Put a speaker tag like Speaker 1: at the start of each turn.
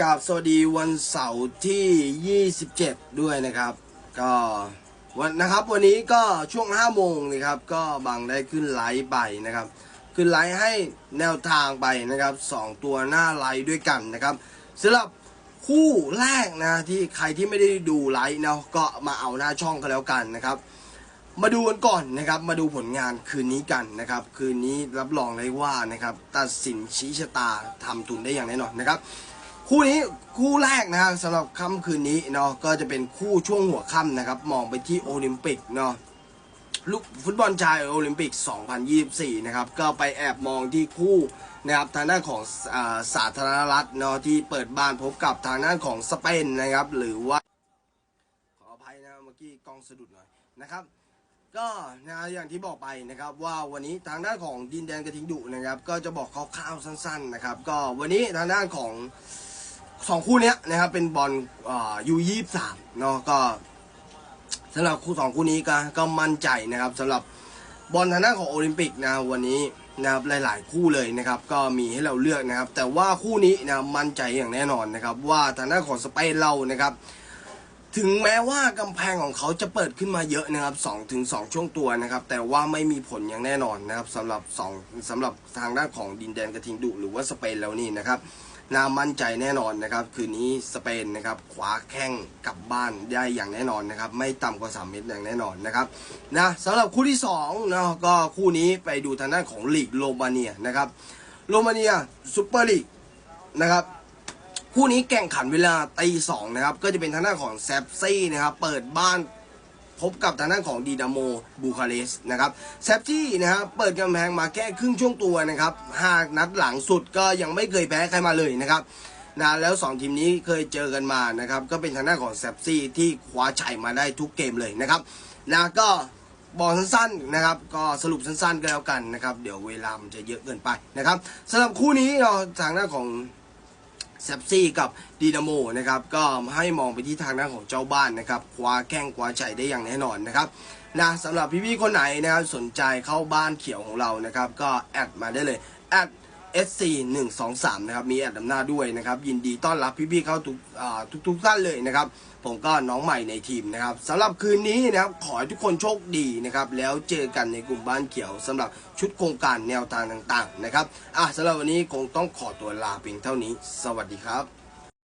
Speaker 1: กับสวัสดีวันเสาร์ที่ 27 ด้วยนะครับ ก็วันนะครับวันนี้ก็ช่วง5โมงนะครับ ก็บางได้ขึ้นไลฟ์ไปนะครับ ขึ้นไลฟ์ให้แนวทางไปนะครับ 2 ตัวหน้าไลฟ์ด้วยกันนะครับสำหรับคู่แรกนะที่ใครที่ไม่ได้ดูไลฟ์เนาะก็มาเอาหน้าช่องกันแล้วกันนะครับ มาดูกันก่อนนะครับ มาดูผลงานคืนนี้กันนะครับ คืนนี้รับรองเลยว่านะครับ ตัดสินชี้ชะตาทำทุนได้อย่างแน่นอนนะครับ คู่นี้คู่แรกนะครับสำหรับค่ำคืนนี้เนาะก็จะเป็นคู่ช่วงหัวค่ำนะครับ มองไปที่โอลิมปิกเนาะลูกฟุตบอลชายโอลิมปิก 2024 นะครับ ก็ไปแอบมองที่คู่นะครับทางด้านของอาสาธารณรัฐเนาะที่เปิดบ้านพบกับทางด้านของสเปนนะครับ หรือว่า ขออภัยนะเมื่อกี้กล้องสะดุดหน่อยนะครับก็นะอย่างที่บอกไปนะครับว่าวันนี้ทางด้านของดินแดนกระทิงดุนะครับ ก็จะบอกคร่าวๆสั้น ๆนะครับ ก็วันนี้ทางด้านของ สองคู่เนี้ยนะครับเป็นบอลยูยี่สามเนาะก็สำหรับคู่สองคู่นี้ก็ก็มั่นใจนะครับสำหรับบอลทางด้านของโอลิมปิกนะวันนี้นะครับหลาย ๆ คู่เลยนะครับก็มีให้เราเลือกนะครับ แต่ว่าคู่นี้นะมั่นใจอย่างแน่นอนนะครับ ว่าทางด้านของสเปนเรานะครับ ถึงแม้ว่ากำแพงของเขาจะเปิดขึ้นมาเยอะนะครับ2ถึง2ช่วงตัวนะครับ แต่ว่าไม่มีผลอย่างแน่นอนนะครับสำหรับ2สำหรับทางด้านของดินแดนกระทิงดุหรือว่าสเปนแล้วนี่นะครับน่ามั่นใจแน่นอนนะครับ คืนนี้สเปนนะครับขวาแข้งกลับบ้านได้อย่างแน่นอนนะครับ ไม่ต่ำกว่า 3 เมตรอย่างแน่นอนนะครับนะสำหรับคู่ที่2นะก็คู่นี้ไปดูทางด้านของลีกโรมาเนียนะครับโรมาเนียซูเปอร์ลีกนะครับ คู่นี้แข่งขันเวลาตีสองนะครับ ก็จะเป็นทางด้านของแซปซี่นะครับ เปิดบ้านพบกับทางด้านของดีนามโมบูคาเรสนะครับแซปซี่นะครับเปิดกำแพงมาแค่ครึ่งช่วงตัวนะครับห้านัดหลังสุดก็ยังไม่เคยแพ้ใครมาเลยนะครับนะแล้ว2ทีมนี้เคยเจอกันมานะครับก็เป็นทางด้านของแซปซี่ที่คว้าชัยมาได้ทุกเกมเลยนะครับนะก็บอกสั้นๆนะครับ ก็สรุปสั้นๆก็แล้วกันนะครับ เดี๋ยวเวลามันจะเยอะเกินไปนะครับสำหรับคู่นี้เราทางด้านของ เซปซี่กับดีนาโมนะครับก็ให้มองไปที่ทางด้านของเจ้าบ้านนะครับคว้าแข้งคว้าใจได้อย่างแน่นอนนะครับนะสำหรับพี่ๆคนไหนนะครับสนใจเข้าบ้านเขียวของเรานะครับก็แอดมาได้เลยแอด SC 1 2 3 นะครับมีแอดนำหน้าด้วยนะครับ ยินดีต้อนรับพี่ๆเข้าทุกทุกทุกท่านเลยนะครับ ผมก็น้องใหม่ในทีมนะครับสำหรับคืนนี้นะครับขอให้ทุกคนโชคดีนะครับ แล้วเจอกันในกลุ่มบ้านเขียวสำหรับชุดโครงการแนวทางต่างๆนะครับอะสำหรับวันนี้คงต้องขอตัวลาเพียงเท่านี้ สวัสดีครับ